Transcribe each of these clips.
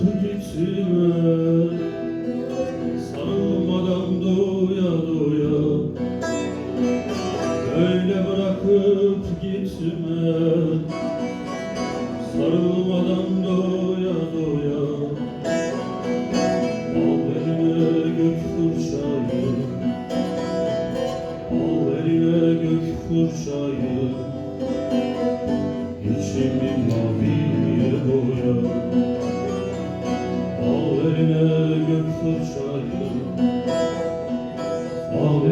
Gitme Sarılmadan doya doya Öyle bırakıp gitme Sarılmadan doya doya Al eline gök fırçayı. Al eline gök fırçayı. İçimi maviye boya gök fırçayı Al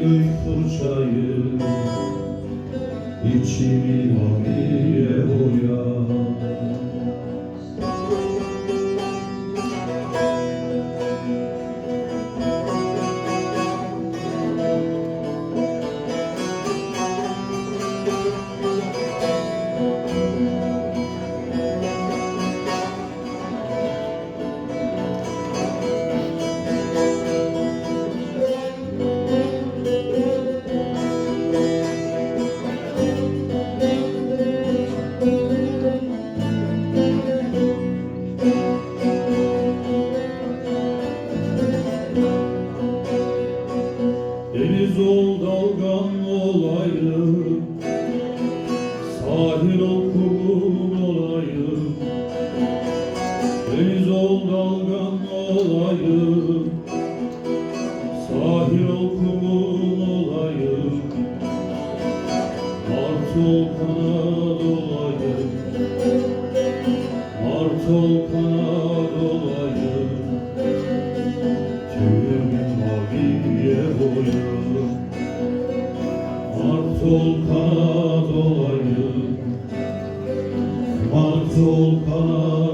gök fırçayı İçimi maviye boya Deniz ol dalgan olayım Sahil ol kum olayım Deniz ol dalgan olayım Sahil ol kum olayım Mart ol kanat olayım Mart ol kanat olayım ol kanat olayım Mart ol kanat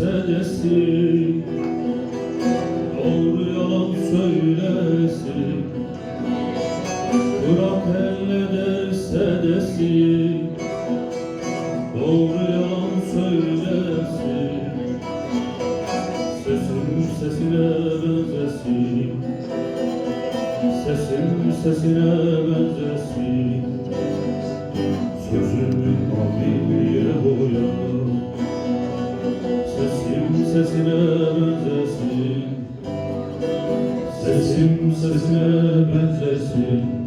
derse desin Doğru yalan söylesin. Bırak el ne derse Doğru yalan söylesin. Sesim sesine benzesin Sesim sesine benzesin. Sözümü maviye boyadım Sesim sesine benzesin. Sesim sesine benzesin